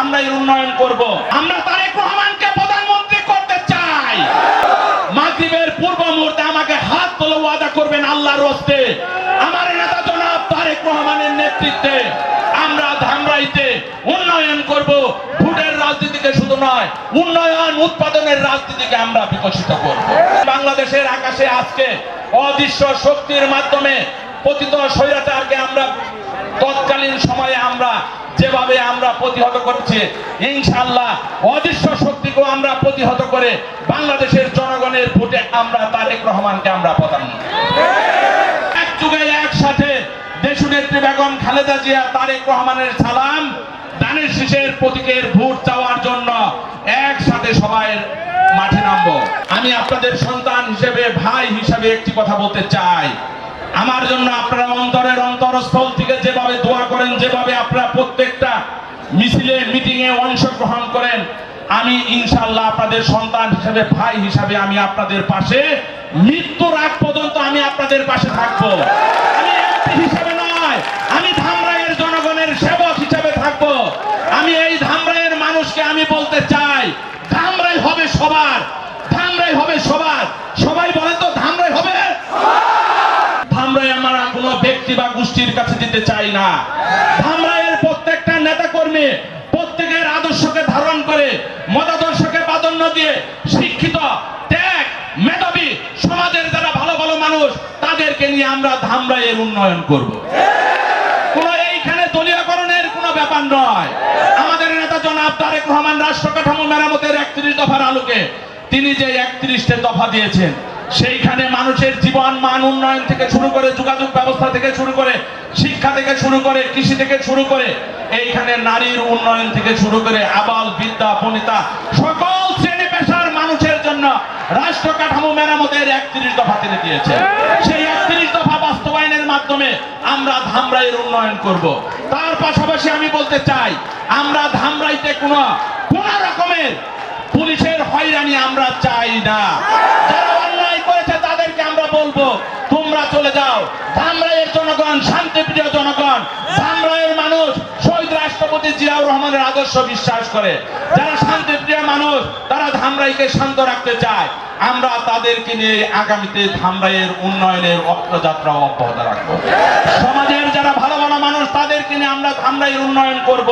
ধামরাইয়ের উন্নয়ন করব। আমরা তারেক রহমানকে প্রধানমন্ত্রী করতে চাই। মাগরিবের পূর্ব মুহূর্তে আমাকে হাত তোলে ওয়াদা করবেন আল্লাহর রস্তে আমার নেতা জনাব তারেক রহমানের নেতৃত্বে আমরা ধামরাইতে উন্নয়ন করব। ভোটের রাজনীতিকে শুধু নয়, উন্নয়ন উৎপাদনের রাজনীতিকে আমরা বিকশিত করব। বাংলাদেশের আকাশে আজকে অদৃশ্য শক্তির মাধ্যমে পতিত স্বৈরাচারকে আমরা তৎকালীন সময়ে আমরা যেভাবে আমরা প্রতিহত করছি ইনশাল্লাহ অদৃশ্য শক্তিকেও আমরা প্রতিহত করে বাংলাদেশের জনগণের ভোটে আমরা তারেক রহমানকে আমরা প্রদান এক যুগে একসাথে দেশনেত্রী বেগম খালেদা জিয়া, তারেক রহমানের সালাম, দানের শীষের প্রতীকের ভোট চাওয়ার জন্য একসাথে সবাই মাঠে নামবো। আমি আপনাদের সন্তান হিসেবে, ভাই হিসেবে একটি কথা বলতে চাই। আমার জন্য আপনারা অন্তরের অন্তরস্থল থেকে যেভাবে দোয়া করেন, যেভাবে আপনারা প্রত্যেকটা মিছিলে মিটিং এ অংশগ্রহণ করেন, আমি ইনশাল্লাহ আপনাদের সন্তান হিসেবে, ভাই হিসাবে আমি আপনাদের পাশে, মৃত্যুর আগ পর্যন্ত আমি আপনাদের পাশে থাকব। আমি হিসাবে নয়, আমি ধামরাইয়ের জনগণের সেবক হিসাবে থাকব। আমি এই ধামরাইয়ের মানুষকে আমি বলতে চাই, ধামরাই হবে সবার, ধামরাই হবে সবার, সবাই বলেন তো ধামরাই হবে ধামরাই আমরা কোনো ব্যক্তি বা গোষ্ঠীর কাছে দিতে চাই না। ধামরাইয়ের প্রত্যেকটা নেতা কর্মী প্রত্যেকের আদর্শকে ধারণ করে, মতাদর্শকে প্রাধান্য দিয়ে শিক্ষিত, ত্যাগ, মেধাবী সমাজের যারা ভালো ভালো মানুষ, তাদেরকে নিয়ে আমরা ধামরাইয়ের উন্নয়ন করব। কোনো এইখানে দলীয়করণের কোনো ব্যাপার নয়। আমাদের নেতা জনাব তারেক রহমান রাষ্ট্র কাঠামো মেরামতের একত্রিশ দফার আলোকে তিনি যে একত্রিশটে দফা দিয়েছেন সেইখানে মানুষের জীবন মান উন্নয়ন থেকে শুরু করে যোগাযোগ ব্যবস্থা থেকে শুরু করে শিক্ষা থেকে শুরু করে কৃষি থেকে শুরু করে এইখানে নারীর উন্নয়ন থেকে শুরু করে আবাল বিদ্যা বনিতা, সকল শ্রেণি পেশার মানুষের জন্য রাষ্ট্র কাঠামো মেরামতের একত্রিশ দফা তিনি দিয়েছে সেই একত্রিশ দফা বাস্তবায়নের মাধ্যমে আমরা ধামরাইয়ের উন্নয়ন করব। তার পাশাপাশি আমি বলতে চাই, আমরা ধামরাইতে কোনো কোন রকমের পুলিশের হয়রানি আমরা চাই না। যারা বলব, তোমরা চলে যাও। ধামরাইয়ের জনগণ, শান্তিপ্রিয় জনগণ, ধামরাইয়ের মানুষ, শহীদ রাষ্ট্রপতি জিয়াউর রহমানের আদর্শ বিশ্বাস করে। যারা শান্তিপ্রিয় মানুষ, তারা ধামরাইকে শান্ত রাখতে চায়। আমরা তাদেরকে নিয়ে আগামীতে ধামরাইয়ের উন্নয়নের অগ্রযাত্রা অব্যাহত রাখব সমাজের যারা ভালো ভালো মানুষ তাদেরকে নিয়ে আমরা ধামরাইয়ের উন্নয়ন করব।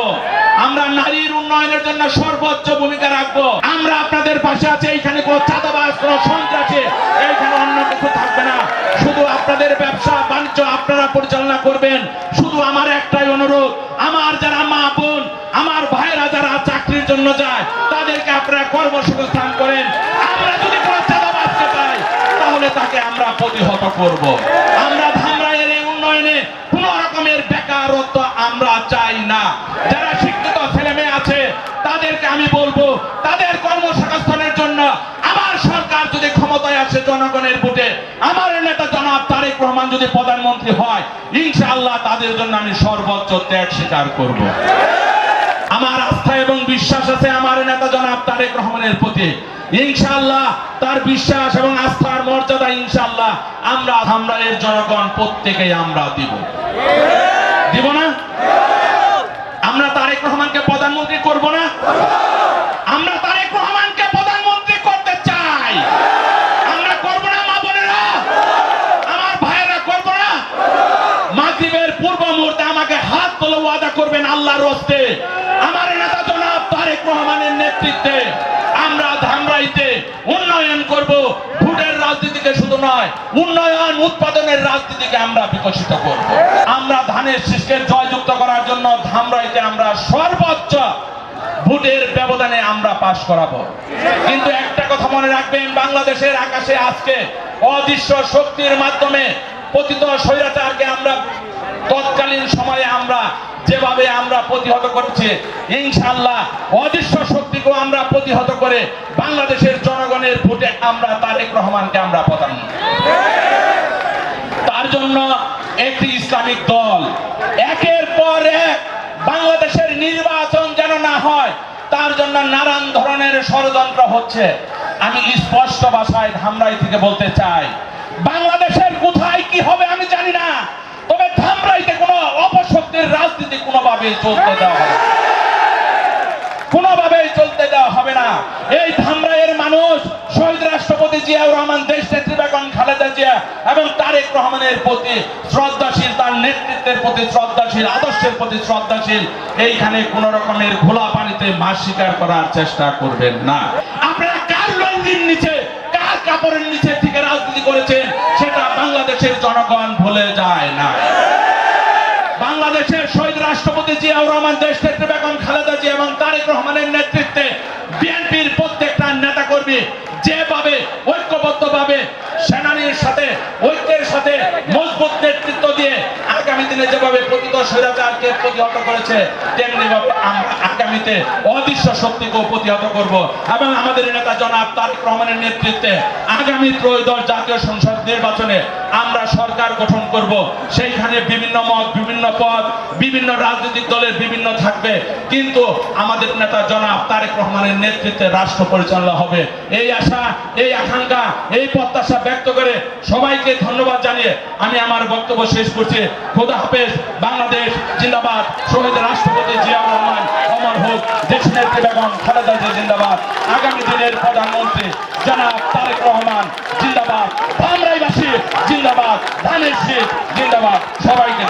আমরা নারীর উন্নয়নের জন্য সর্বোচ্চ ভূমিকা রাখব। আমরা আপনাদের পাশে আছে, এইখানে কোনো চাঁদাবাজ, কোনো সন্ত্রাসী, এইখানে অন্য কিছু থাকবে না। শুধু আপনাদের ব্যবসা, বাণিজ্য আপনারা পরিচালনা করবেন। শুধু আমার একটাই অনুরোধ, আমার যারা মা বোন, আমার ভাইরা যারা চাকরির জন্য যায়, তাদেরকে আপনারা কর্মসংস্থান করেন। আমরা যদি কোনো চাঁদাবাজকে পাই, তাহলে তাকে আমরা প্রতিহত করব। আমরা ধামরাইয়ের এই উন্নয়নে কোন রকমের বেকারত্ব আমরা চাই না। যারা শিক্ষিত ছেলে মেয়ে আছে, তাদেরকে আমি বলব, তাদের কর্মসংস্থানের জন্য আমার সরকার যদি ক্ষমতায় আসে জনগণের ভোটে, আমার নেতা জনাব তারেক রহমান যদি প্রধানমন্ত্রী হয়, ইনশাআল্লাহ তাদের জন্য আমি সর্বোচ্চ ত্যাগ স্বীকার করব। আমার আস্থা বিশ্বাস আছে আমার নেতা জনাব তারেক রহমানের প্রতি। ইনশাআল্লাহ তার বিশ্বাস এবং আস্থার মর্যাদা ইনশাআল্লাহ আমরা ধামরাইয়ের জনগণ প্রত্যেকেই আমরা দিব। দিব না? আমরা তারেক রহমানকে প্রধানমন্ত্রী করব না? আমরা তারেক রহমানকে প্রধানমন্ত্রী করতে চাই। আমরা করব না, মা বোনেরা? আমার ভাইয়েরা করব না? মাগরিবের পূর্ব মুহূর্তে আমাকে হাত তোলে ওয়াদা করবেন আল্লাহর রস্তে আমার নেতা জনাব তারেক রহমানের নেতৃত্বে আমরা ধামরাইতে উন্নয়ন করব। ভোটের রাজনীতিকে শুধু নয়, উন্নয়ন উৎপাদনের রাজনীতিকে আমরা বিকশিত করব। আমরা ধানের শীষকে জয়যুক্ত করার জন্য ধামরাইতে আমরা সর্বোচ্চ ভোটের ব্যবধানে আমরা পাশ করাবো। কিন্তু একটা কথা মনে রাখবেন, বাংলাদেশের আকাশে আজকে অদৃশ্য শক্তির মাধ্যমে পতিত স্বৈরাচারকে আমরা তৎকালীন সময়ে আমরা যেভাবে আমরা প্রতিহত করছি ইনশাল্লাহ অদৃশ্য শক্তিকেও আমরা প্রতিহত করে বাংলাদেশের জনগণের ভোটে আমরা তারেক রহমানকে আমরা প্রদান তার জন্য একটি ইসলামিক দল, একের পর এক বাংলাদেশের নির্বাচন যেন না হয়, তার জন্য নানান ধরনের ষড়যন্ত্র হচ্ছে। আমি স্পষ্ট ভাষায় ধামরাই থেকে বলতে চাই, বাংলাদেশের কোথায় কি হবে আমি জানি না। তবে ধামরাইতে কোনো অপশক্তির রাজনীতি কোনোভাবে চলতে দেওয়া হবে না। কোনোভাবেই চলতে দেওয়া হবে না এই ধামরাইয়ের মানুষ শহীদ রাষ্ট্রপতি জিয়াউর রহমান, দেশ নেত্রী বেগম খালেদা জিয়া এবং তারেক রহমানের প্রতি শ্রদ্ধাশীল, তার নেতৃত্বের প্রতি শ্রদ্ধাশীল, আদর্শের প্রতি শ্রদ্ধাশীল, এইখানে কোন রকমের ঘোলা পানিতে মাছ শিকার করার চেষ্টা করবেন না আপনারা কার লঙ্গির নিচে, কার কাপড়ের নিচে বাংলাদেশের জনগণ ভুলে যায় না। বাংলাদেশের শহীদ রাষ্ট্রপতি জিয়াউর রহমান দেশ থেকে বেগম খালেদা জিয়া এবং তারেক রহমানের নেতৃত্বে বিএনপির প্রত্যেকটা নেতা কর্মী যেভাবে ঐক্যবদ্ধভাবে সেনানির সাথে, ঐক্যের সাথে মজবুত দিনে যেভাবে প্রতিত স্বৈরাচারকে প্রতিহত করেছে, তেমনি আগামীতে অদৃশ্য শক্তিকেও প্রতিহত করব। এবং আমাদের নেতা জনাব তারেক রহমানের নেতৃত্বে আগামী ত্রয়োদশ জাতীয় সংসদ নির্বাচনে আমরা সরকার গঠন করব। সেইখানে বিভিন্ন মত, বিভিন্ন পদ, বিভিন্ন রাজনৈতিক দলের বিভিন্ন থাকবে। কিন্তু আমাদের নেতা জনাব তারেক রহমানের নেতৃত্বে রাষ্ট্র পরিচালনা হবে। এই আশা, এই আকাঙ্ক্ষা, এই প্রত্যাশা ব্যক্ত করে সবাইকে ধন্যবাদ জানিয়ে আমি আমার বক্তব্য শেষ করছি। খোদা হাফেজ বাংলাদেশ জিন্দাবাদ। শহীদ রাষ্ট্রপতি জিয়াউর রহমান, অমর হোক দেশ নেত্রী বেগম খালেদা জিন্দাবাদ। আগামী দিনের প্রধানমন্ত্রী জনাব তারেক রহমান জিন্দাবাদ। ধামরাইবাসী জিন্দাবাদ, ধানের শীত জিন্দাবাদ। সবাইকে